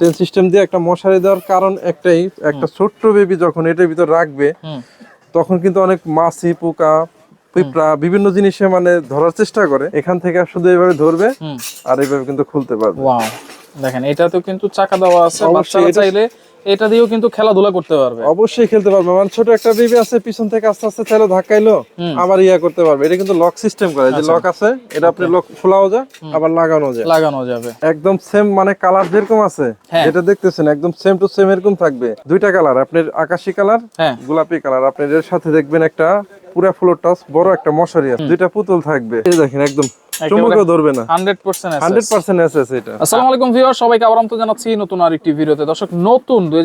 Chain system দিয়ে একটা মশারি দেওয়ার কারণ একটাই একটা ছোট্ট বেবি যখন এটার ভিতর রাখবে তখন কিন্তু অনেক মাছি পোকা পিঁপড়া বিভিন্ন জিনিসে মানে ধরার চেষ্টা করে। এখান থেকে শুধু এইভাবে ধরবে আর এইভাবে কিন্তু খুলতে পারবে। দেখেন এটা তো কিন্তু চাকা দেওয়া আছে। বাচ্চারা চাইলে এটা দিয়েও কিন্তু খেলাধুলা করতে পারবে। অবশ্যই খেলতে পারবে। মানে ছোট একটা বেবি আছে পিছন থেকে আস্তে আস্তে চাইলে ধাক্কাইলো আবার ইয়া করতে পারবে। এটা কিন্তু লক সিস্টেম করে। যে লক আছে এটা আপনি লক খোলাও যায় আবার লাগানো যায়। লাগানো যাবে। একদম সেম মানে কালার যেরকম আছে হ্যাঁ। যেটা দেখতেছেন একদম সেম টু সেম এরকম থাকবে। দুইটা কালার আপনার আকাশি কালার হ্যাঁ। গোলাপি কালার আপনার এর সাথে দেখবেন একটা পুরা ফ্লোর টাচ বড় একটা মশারি আছে। দুইটা পুতুল থাকবে। এই দেখেন একদম চুমুকেও ধরবে না। Hundred percent hundred percent SS এটা। আসসালামু আলাইকুম ভিউয়ার সবাইকে আবার আমন্ত্রণ জানাচ্ছি নতুন আরেকটি ভিডিওতে। দর্শক নতুন দুই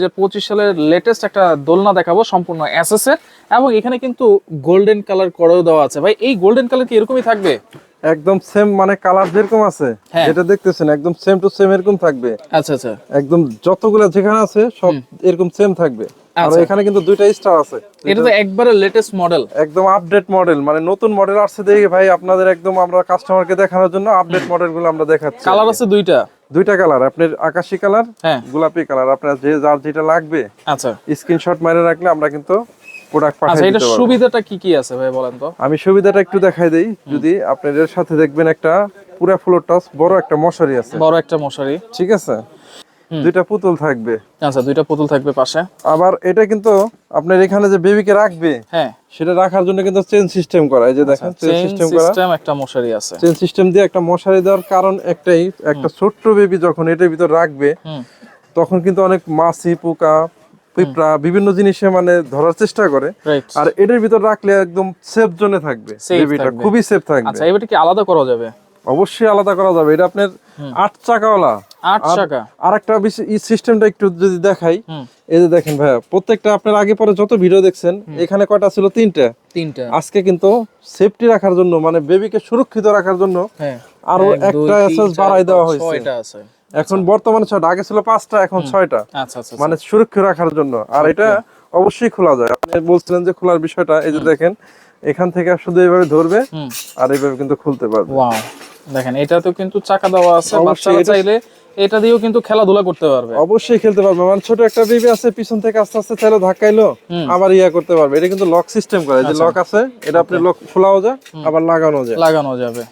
সালের লেটেস্ট একটা দোলনা দেখাবো সম্পূর্ণ এসএস এর। এবং এখানে কিন্তু গোল্ডেন কালার করেও দেওয়া আছে। ভাই এই গোল্ডেন কালার কি এরকমই থাকবে? একদম সেম মানে কালার যেরকম আছে হ্যাঁ। যেটা দেখতেছেন একদম সেম টু সেম এরকম থাকবে। আচ্ছা আচ্ছা। একদম যতগুলা যেখানে আছে সব এরকম সেম থাকবে। আর আচ্ছা। এখানে কিন্তু দুইটা স্টার আছে। এটা তো একবারে লেটেস্ট মডেল একদম আপডেট মডেল মানে নতুন মডেল আসছে দেখে ভাই আপনাদের একদম আমরা কাস্টমারকে দেখানোর জন্য আপডেট মডেলগুলো আমরা দেখাচ্ছি। কালার আছে দুইটা। দুইটা কালার আপনার আকাশি কালার হ্যাঁ। গোলাপি কালার আপনার যে যার যেটা লাগবে। আচ্ছা। স্ক্রিনশট মারে রাখলে আমরা কিন্তু প্রোডাক্ট আচ্ছা পাঠিয়ে এটা দিতে পারব। সুবিধাটা কি কি আছে ভাই বলেন তো? আমি সুবিধাটা একটু দেখাই দেই। যদি আপনাদের সাথে দেখবেন একটা পুরা ফ্লোর টাচ বড় একটা মশারি আছে। বড় একটা মশারি। ঠিক আছে? দুইটা পুতুল থাকবে। আচ্ছা দুইটা পুতুল থাকবে পাশে। আবার এটা কিন্তু আপনার এখানে যে বেবিকে রাখবে হ্যাঁ। সেটা রাখার জন্য কিন্তু চেন সিস্টেম করা এই যে দেখেন চেন সিস্টেম করা। সিস্টেম একটা মশারি আছে। চেন সিস্টেম দিয়ে একটা মশারি দেওয়ার কারণ একটাই একটা ছোট্ট বেবি যখন এটার ভিতর রাখবে তখন কিন্তু অনেক মাছি পোকা পিঁপড়া বিভিন্ন জিনিসে মানে ধরার চেষ্টা করে। আর এটার ভিতর রাখলে একদম সেফ জোনে থাকবে বেবিটা খুবই সেফ থাকবে। আচ্ছা এবারে কি আলাদা করা যাবে? অবশ্যই আলাদা করা যাবে। এটা আপনার আট চাকাওয়ালা। আর একটা সিস্টেমটা একটু যদি দেখাই এই যে দেখেন ভাইয়া প্রত্যেকটা আপনার আগে পরে যত ভিডিও দেখছেন এখানে কয়টা ছিল? তিনটা। তিনটা। আজকে কিন্তু সেফটি রাখার জন্য মানে বেবিকে সুরক্ষিত রাখার জন্য হ্যাঁ। আরও একটা এসএস বাড়াই দেওয়া হয়েছে। এখন বর্তমানে ছয়টা আগে ছিল পাঁচটা এখন ছয়টা। আচ্ছা আচ্ছা মানে সুরক্ষিত রাখার জন্য। আর এটা অবশ্যই খোলা যায়। আপনি বলছিলেন যে খোলার বিষয়টা এই যে দেখেন এখান থেকে শুধু এইভাবে ধরবে আর এইভাবে কিন্তু খুলতে পারবে। দেখেন এটা তো কিন্তু চাকা দেওয়া আছে। বাচ্চারা চাইলে এটা দিয়েও কিন্তু খেলাধুলা করতে পারবে। অবশ্যই খেলতে পারবে। মানে ছোট একটা বেবি আছে পিছন থেকে আস্তে আস্তে চাইলে ধাক্কাইলো আবার ইয়া করতে পারবে। এটা কিন্তু লক সিস্টেম করে যে লক আছে এটা আপনি লক খোলাও যায় আবার লাগানো যায়। লাগানো যাবে।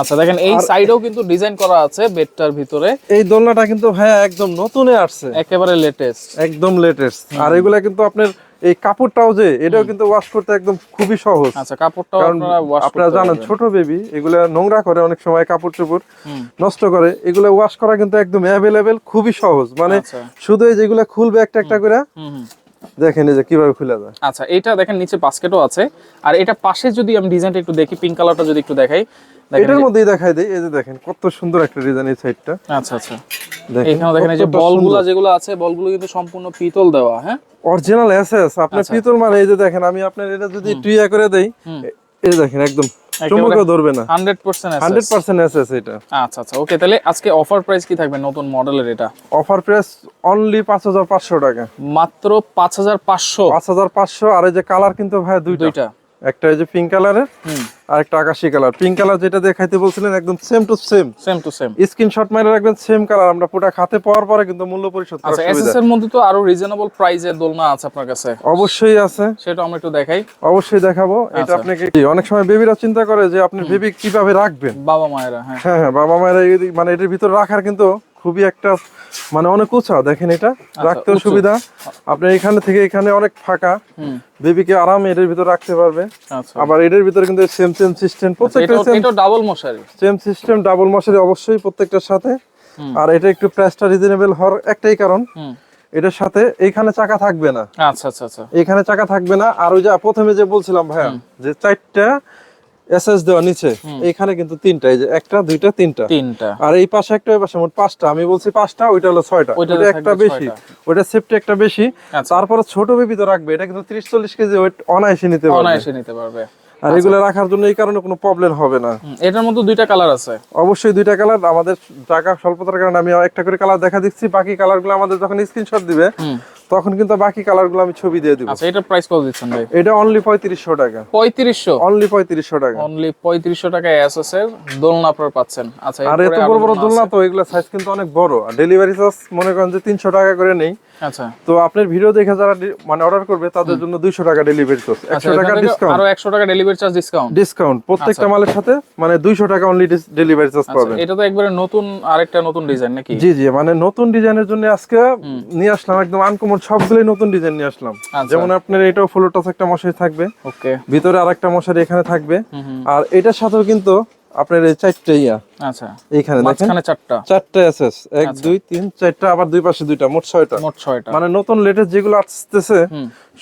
আচ্ছা দেখেন এই সাইডেও কিন্তু ডিজাইন করা আছে বেডটার ভিতরে। এই দোলনাটা কিন্তু ভাইয়া একদম নতুনে আসছে। একেবারে লেটেস্ট একদম লেটেস্ট আর এগুলা কিন্তু আপনার এই কাপড়টাও যে এটাও কিন্তু ওয়াশ করতে একদম খুবই সহজ। আচ্ছা কাপড়টাও আপনারা জানেন ছোট বেবি এগুলো নোংরা করে অনেক সময় কাপড় চোপড় নষ্ট করে এগুলো ওয়াশ করা কিন্তু একদম অ্যাভেলেবেল খুবই সহজ। মানে আচ্ছা। শুধু এই যেগুলা খুলবে একটা একটা করে দেখেন এই যে কীভাবে খুলে যায়। আচ্ছা এটা দেখেন নিচে বাস্কেটও আছে। আর এটা পাশে যদি আমি ডিজাইনটা একটু দেখি পিঙ্ক কালারটা যদি একটু দেখাই এটার মধ্যেই দেখাই দেই এই যে দেখেন কত সুন্দর একটা ডিজাইন এই সাইডটা আচ্ছা আচ্ছা। দেখেন এখানে দেখেন এই যে বলগুলো যেগুলো আছে বলগুলো কিন্তু সম্পূর্ণ পিতল দেওয়া হ্যাঁ? অরিজিনাল এসএস আপনার আচ্ছা। পিতল মানে এই যে দেখেন আমি আপনার এটা যদি টুইয়া ইয়া করে দেই এই দেখেন একদম চুমুকেও ধরবে না। Hundred percent hundred percent SS এটা। আচ্ছা আচ্ছা ওকে তাহলে আজকে অফার প্রাইস কি থাকবে নতুন মডেলের এটা? অফার প্রাইস অনলি পাঁচ হাজার পাঁচশো টাকা। মাত্র পাঁচ হাজার পাঁচশো? পাঁচ হাজার পাঁচশো আর এই যে কালার কিন্তু ভাই দুইটা। দুইটা। একটা এই যে পিঙ্ক কালারের আর একটা আকাশি কালার পিঙ্ক কালার যেটা দেখাইতে বলছিলেন একদম same to same same to same screenshot মেরে রাখবেন সেম কালার আমরা পুরো খাতে পাওয়ার পরে কিন্তু মূল্য পরিশোধ করার আচ্ছা এসএস এর মধ্যে তো আরও রিজনেবল প্রাইজের দোলনা আছে আপনার কাছে। অবশ্যই আছে। সেটা আমরা একটু দেখাই। অবশ্যই দেখাবো। এটা আচ্ছা। আপনাকে কি, অনেক সময় বেবিরা চিন্তা করে যে আপনি বেবি কীভাবে রাখবেন? বাবা মায়েরা হ্যাঁ। হ্যাঁ হ্যাঁ বাবা মায়েরা মানে এটার ভিতর রাখার কিন্তু খুবই একটা মানে অনেক উঁচা দেখেন এটা রাখতেও আচ্ছা, সুবিধা। আপনি এখানে থেকে এখানে অনেক ফাঁকা। বেবিকে আরামে এটার ভিতর রাখতে পারবে। আচ্ছা। আবার এটার ভিতরে কিন্তু সেম সেম সিস্টেম প্রত্যেকটা এটা সেম এটা ডাবল মশারি। সেম সিস্টেম ডাবল মশারি অবশ্যই প্রত্যেকটার সাথে। আর এটা একটু প্রাইসটা রিজনেবল হওয়ার একটাই কারণ। এটার সাথে এইখানে চাকা থাকবে না। আচ্ছা আচ্ছা আচ্ছা। এখানে চাকা থাকবে না। আর ওই যে প্রথমে যে বলছিলাম ভাইয়া যে চারটা এসএস দেওয়া নিচে। এইখানে কিন্তু তিনটা এই যে একটা দুইটা তিনটা। তিনটা। আর এই পাশে একটা ওই পাশে মোট পাঁচটা। আমি বলছি পাঁচটা ওইটা হলো ছয়টা। ওইটা একটা বেশি। ওইটা সেফটি একটা বেশি। আচ্ছা। তারপরে ছোট বেবি তো রাখবে। এটা কিন্তু ত্রিশ চল্লিশ কেজি ওয়েট অনায়াসে নিতে পারবে। অনায়াসে নিতে পারবে। আর এগুলো রাখার জন্য এই কারণে কোনো প্রবলেম হবে না। এটার মধ্যে দুইটা কালার আছে। অবশ্যই দুইটা কালার আমাদের টাকা স্বল্পতার কারণে আমি একটা করে কালার দেখা দিচ্ছি। বাকি কালারগুলো আমাদের যখন স্ক্রিনশট দিবে তখন কিন্তু বাকি কালারগুলো আমি ছবি দিয়ে দিব। আচ্ছা এটার প্রাইস কত দিচ্ছেন ভাই? এটা অনলি পঁয়ত্রিশশো টাকা। পঁয়ত্রিশশো? অনলি পঁয়ত্রিশশো টাকা। অনলি পঁয়ত্রিশশো টাকায় এসএস এর দোলনা আপনারা পাচ্ছেন। আচ্ছা আর এত বড় বড় দোলনা তো এগুলো সাইজ কিন্তু অনেক বড়। আর ডেলিভারি চার্জ মনে করেন যে তিনশো টাকা করে নেই। আচ্ছা। তো আপনার ভিডিও দেখে যারা মানে অর্ডার করবে তাদের জন্য দুইশো টাকা ডেলিভারি চার্জ আচ্ছা একশো টাকা ডিসকাউন্ট আরও একশো টাকা ডেলিভারি চার্জ ডিসকাউন্ট ডিসকাউন্ট প্রত্যেকটা মালের সাথে মানে দুইশো টাকা অনলি ডেলিভারি চার্জ পাবেন। এটা তো একবারে নতুন আরেকটা নতুন ডিজাইন নাকি? জি জি মানে নতুন ডিজাইনের জন্য আজকে নিয়ে আসলাম একদম আনকমন সবগুলোই নতুন ডিজাইন নিয়ে আসলাম। আচ্ছা। যেমন আপনার এটাও ফুল টাচ একটা মশারি থাকবে। ওকে ভিতরে আরেকটা মশারি এখানে থাকবে। আর এটার সাথেও কিন্তু আপনার এই চারটে ইয়া। আচ্ছা। এইখানে দেখেন। চারটা। চারটা এসএস এক আচ্ছা। দুই তিন চারটা আবার দুই পাশে দুইটা মোট ছয়টা। মোট ছয়টা। মানে নতুন লেটেস্ট যেগুলো আসতেছে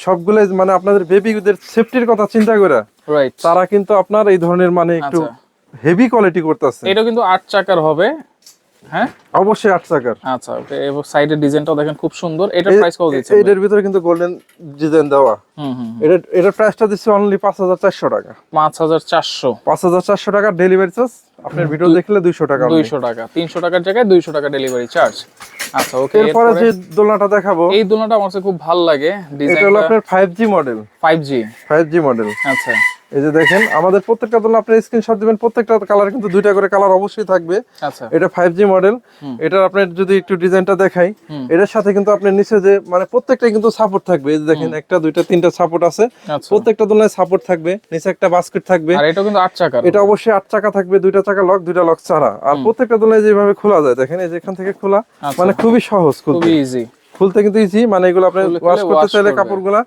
সবগুলো মানে আপনাদের বেবিদের সেফটির কথা চিন্তা করে রাইট তারা কিন্তু আপনার এই ধরনের মানে একটু আচ্ছা। হেভি কোয়ালিটি করতেছে। এটা কিন্তু আট চাকার হবে। হ্যাঁ? অবশ্যই আট চাকার। আচ্ছা ওকে এবং সাইডের ডিজাইনটাও দেখেন খুব সুন্দর। এটার প্রাইস কত দিচ্ছেন এটার ভিতরে কিন্তু গোল্ডেন ডিজাইন দেওয়া। হুম হুম। এটা এটার প্রাইসটা দিচ্ছে অনলি পাঁচ হাজার চারশো টাকা। পাঁচ হাজার চারশো। পাঁচ হাজার চারশো টাকা ডেলিভারি চার্জ আপনার ভিডিও দেখলে দুইশো টাকা only। দুইশো টাকা তিনশো টাকার জায়গায় দুইশো টাকা ডেলিভারি চার্জ আচ্ছা ওকে এরপরে যে দোলনাটা দেখাবো এই দোলনাটা আমার খুব ভালো লাগে। এটা হলো আপনার five G model five G five G model আচ্ছা। এই যে দেখেন আমাদের প্রত্যেকটা দোলনা আপনি স্ক্রিনশট দিবেন প্রত্যেকটা কালার কিন্তু দুইটা করে কালার অবশ্যই থাকবে। আচ্ছা। এটা ফাইভ জি মডেল এটার আপনার যদি একটু ডিজাইনটা দেখাই এটার সাথে কিন্তু আপনার নিচে যে মানে প্রত্যেকটা কিন্তু সাপোর্ট থাকবে। এই যে দেখেন একটা দুইটা তিনটা সাপোর্ট আছে। আচ্ছা। প্রত্যেকটা দোলনায় সাপোর্ট থাকবে। নিচে একটা বাস্কেট থাকবে। আর এটা কিন্তু আট চাকার এটা অবশ্যই আট চাকা থাকবে দুইটা চাকা লক দুইটা লক ছাড়া। আর প্রত্যেকটা দোলনায় যেভাবে খোলা যায় দেখেন এই যে এখান থেকে খোলা আচ্ছা। মানে খুবই সহজ খুবই ইজি খুলতে কিন্তু ইজি মানে এগুলো আপনি ওয়াশ করতে চাইলে। কাপড়গুলা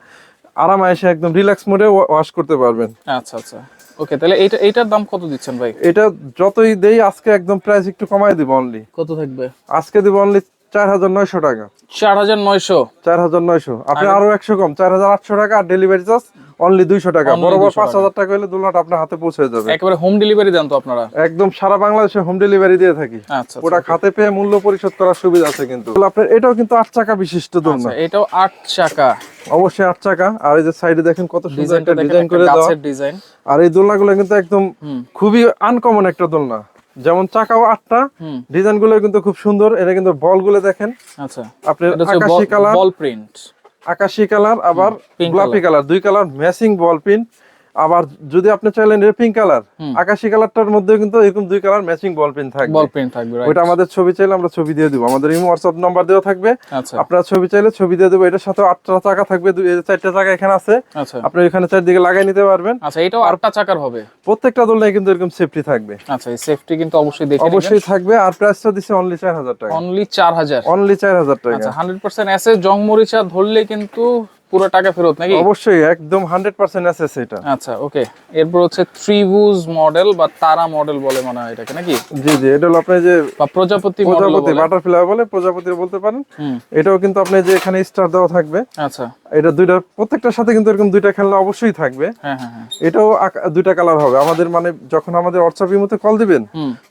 আরামে এসে একদম রিল্যাক্স মোডে ওয়াশ করতে পারবেন। আচ্ছা আচ্ছা। ওকে তাহলে এটা এটার দাম কত দিচ্ছেন ভাই? এটা যতই দেই আজকে একদম প্রাইস একটু কমায় দিব অনলি কত থাকবে? আজকে দিব অনলি চার হাজার নয়শো টাকা। চার হাজার নয়শো। চার হাজার নয়শো। আপনি আরও একশো কম চার হাজার আটশো টাকা আর ডেলিভারি চার্জ অনলি দুইশো টাকা। বরাবর 200 পাঁচ হাজার টাকা হলে দোলনাটা আপনার হাতে পৌঁছে যাবে। একেবারে হোম ডেলিভারি দেন তো আপনারা। একদম সারা বাংলাদেশে হোম ডেলিভারি দিয়ে থাকি। আচ্ছা ওটা খাতে পেয়ে মূল্য পরিশোধ করার সুবিধা আছে কিন্তু। আপনার এটাও কিন্তু আট চাকা বিশিষ্ট দোলনা। আচ্ছা এটাও আট চাকা। অবশ্যই আট চাকা। আর এই যে সাইডে দেখেন কত সুন্দর একটা ডিজাইন করে দেওয়া। আর এই দোলনাগুলো কিন্তু একদম খুবই আনকমন একটা দোলনা। যেমন চাকাও আটটা ডিজাইনগুলো কিন্তু খুব সুন্দর। এটা কিন্তু বলগুলো দেখেন। আচ্ছা। আপনার আকাশি কালার বল প্রিন্ট আকাশি কালার আবার গোলাপি কালার। দুই কালার ম্যাচিং বল পিন আবার যদি আপনি চাইলেন এটা পিঙ্ক কালার আকাশি কালারটার মধ্যে কিন্তু এরকম দুই কালার ম্যাচিং বল পিন থাকবে। বল প্রিন্ট থাকবে? ওইটা আমাদের ছবি চাইলে আমরা ছবি দিয়ে দিব। আমাদের ইমো হোয়াটসঅ্যাপ নাম্বার দেওয়া থাকবে। আচ্ছা। আপনারা ছবি চাইলে ছবি দিয়ে দেবো। এটার সাথে আটটা চাকা থাকবে দুই চারটা চাকা এখানে আছে। আচ্ছা। আপনি এখানে চারদিকে লাগাই নিতে পারবেন। আচ্ছা এটাও আটটা চাকার হবে? প্রত্যেকটা দোলনায় কিন্তু এরকম সেফটি থাকবে। আচ্ছা এই সেফটি কিন্তু অবশ্যই দেখে অবশ্যই থাকবে। আর প্রাইসটা দিচ্ছে অনলি চার হাজার টাকা। অনলি চার হাজার। অনলি চার হাজার টাকা। আচ্ছা হান্ড্রেড পার্সেন্ট এসে জং মরিচা ধরলে কিন্তু পুরো টাকা ফেরত নাকি? অবশ্যই একদম হান্ড্রেড পার্সেন্ট অ্যাসেস এটা। আচ্ছা ওকে এরপর হচ্ছে ত্রিভুজ মডেল বা তারা মডেল বলে মনে হয় এটাকে নাকি? জি জি এটা হলো আপনি যে বা প্রজাপতি মডেল প্রজাপতি বাটারফ্লাই বলে প্রজাপতি বলতে পারেন। এটাও কিন্তু আপনি যে এখানে স্টার দেওয়া থাকবে আচ্ছা। এটা দুইটা প্রত্যেকটার সাথে কিন্তু এরকম দুইটা খেলনা অবশ্যই থাকবে। হ্যাঁ হ্যাঁ হ্যাঁ। এটাও দুইটা কালার হবে। আমাদের মানে যখন আমাদের হোয়াটসঅ্যাপ ইমোতে কল দিবেন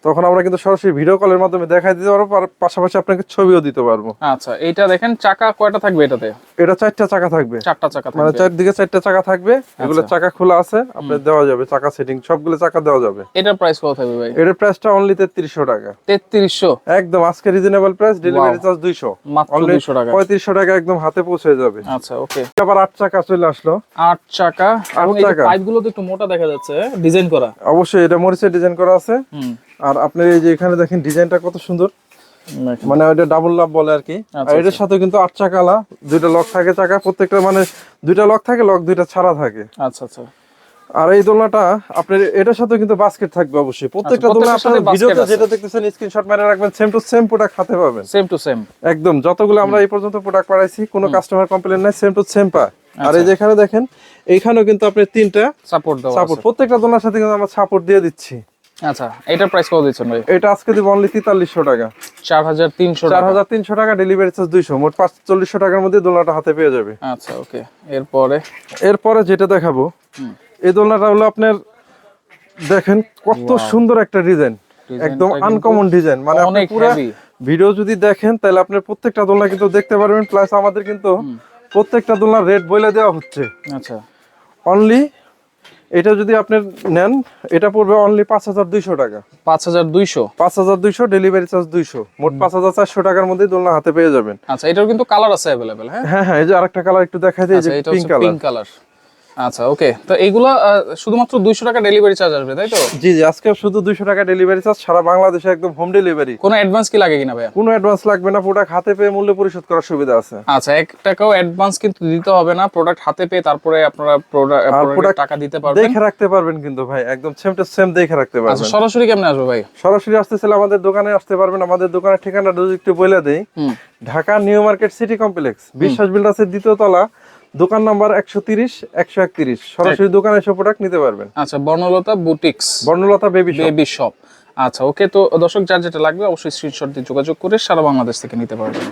তখন আমরা কিন্তু সরাসরি ভিডিও কলের মাধ্যমে দেখাই দিতে পারব আর পাশাপাশি আপনাকে ছবিও দিতে পারব। আচ্ছা এইটা দেখেন চাকা কয়টা থাকবে এটাতে? এটা চারটা চাকা থাকবে। চারটা চাকা মানে চারদিকে চারটা চাকা থাকবে। এগুলো আচ্ছা। চাকা খোলা আছে আপনার দেওয়া যাবে চাকা সেটিং সবগুলো চাকা দেওয়া যাবে। এটার প্রাইস কত থাকবে ভাই? এটার প্রাইসটা অনলি তেত্রিশশো টাকা। তেত্রিশশো? একদম আজকে রিজনেবল প্রাইস ডেলিভারি চার্জ দুইশো। মাত্র অনলি দুইশো টাকা। পঁয়ত্রিশশো টাকা একদম হাতে পৌঁছে যাবে। আচ্ছা ওকে আবার আট চাকা চলে আসলো। আট চাকা। এবং এই চাকা। পাইপগুলো তো একটু মোটা দেখা যাচ্ছে ডিজাইন করা। অবশ্যই এটা মরিচের ডিজাইন করা আছে। আর আপনার এই যে এখানে দেখেন ডিজাইনটা কত সুন্দর। মানে ওইটা ডাবল লাভ বলে আর কি। আচ্ছা, আর এটার সাথে কিন্তু আট চাকালা দুইটা লক থাকে চাকা প্রত্যেকটা মানে দুইটা লক থাকে লক দুইটা ছাড়া থাকে। আচ্ছা আচ্ছা। আর এই দোলনাটা আপনার এটার সাথে কিন্তু বাস্কেট থাকবে অবশ্যই। প্রত্যেকটা দোলনা আপনার ভিডিওতে যেটা দেখতেছেন স্ক্রিনশট মেরে রাখবেন সেম টু সেম প্রোডাক্ট হাতে পাবেন। সেম টু সেম একদম যতগুলো আমরা এই পর্যন্ত প্রোডাক্ট পাঠাইছি কোনো কাস্টমার কমপ্লেন নাই সেম টু সেম পায়। আর আচ্ছা। এই যে এখানে দেখেন এইখানেও কিন্তু আপনি তিনটা সাপোর্ট দেওয়া সাপোর্ট প্রত্যেকটা দোলনার সাথে কিন্তু আমরা সাপোর্ট দিয়ে দিচ্ছি। আচ্ছা এটার প্রাইস কত দিচ্ছেন ভাই? এটা আজকে দিব অনলি তেতাল্লিশশো টাকা। চার হাজার তিনশো চার হাজার তিনশো টাকা ডেলিভারি চার্জ দুইশো মোট পাঁচচল্লিশশো টাকার মধ্যে দোলনাটা হাতে পেয়ে যাবে। আচ্ছা ওকে এরপরে? এরপরে যেটা দেখাবো হুম। এই দোলনাটা হলো আপনার দেখেন কত সুন্দর একটা ডিজাইন একদম আনকমন ডিজাইন মানে আপনি পুরো ভিডিও যদি দেখেন তাহলে আপনার প্রত্যেকটা দোলনা কিন্তু দেখতে পারবেন প্লাস আমাদের কিন্তু প্রত্যেকটা দোলনার রেট বলে দেওয়া হচ্ছে। আচ্ছা। অনলি এটা যদি আপনি নেন এটা পড়বে অনলি পাঁচ হাজার দুইশো টাকা। পাঁচ হাজার দুইশো? পাঁচ হাজার দুইশো ডেলিভারি চার্জ দুইশো। মোট পাঁচ হাজার চারশো টাকার মধ্যে দোলনা হাতে পেয়ে যাবেন। আচ্ছা এটার কিন্তু কালার আছে অ্যাভেলেবেল হ্যাঁ? হ্যাঁ এই যে আরেকটা কালার একটু দেখাই দিই এই আচ্ছা যে পিঙ্ক কালার পিঙ্ক কালার আচ্ছা ওকে তো এইগুলা শুধুমাত্র দুইশো টাকা ডেলিভারি চার্জ আসবে তাই তো? জি জি আজকে শুধু দুইশো টাকা ডেলিভারি চার্জ সারা বাংলাদেশে একদম হোম ডেলিভারি কোনো অ্যাডভান্স কি লাগে কিনা কোনো অ্যাডভান্স লাগবে না প্রোডাক্ট হাতে পেয়ে মূল্য পরিশোধ করার সুবিধা আছে। আচ্ছা এক টাকাও অ্যাডভান্স কিন্তু দিতে হবে না প্রোডাক্ট হাতে পেয়ে তারপরে আপনারা প্রোডাক্ট টাকা দিতে পারবেন। দেখে রাখতে পারবেন কিন্তু ভাই একদম সেম টু সেম দেখে রাখতে আচ্ছা সরাসরি কেমনে আসবে ভাই? সরাসরি আসতে চাইলে আমাদের দোকানে আসতে পারবেন আমাদের দোকানের ঠিকানাটা যদি একটু বলে দেই। Dhaka new market city complex Biswas বিল্ডার্সের দ্বিতীয় তলা দোকান নাম্বার একশো তিরিশ একশো একত্রিশ। সরাসরি দোকানে এসে প্রোডাক্ট নিতে পারবেন। আচ্ছা Barnalata boutiques. Barnalata baby baby shop আচ্ছা ওকে তো দর্শক যার যেটা লাগবে অবশ্যই স্ক্রিনশট দিয়ে যোগাযোগ করে সারা বাংলাদেশ থেকে নিতে পারবেন।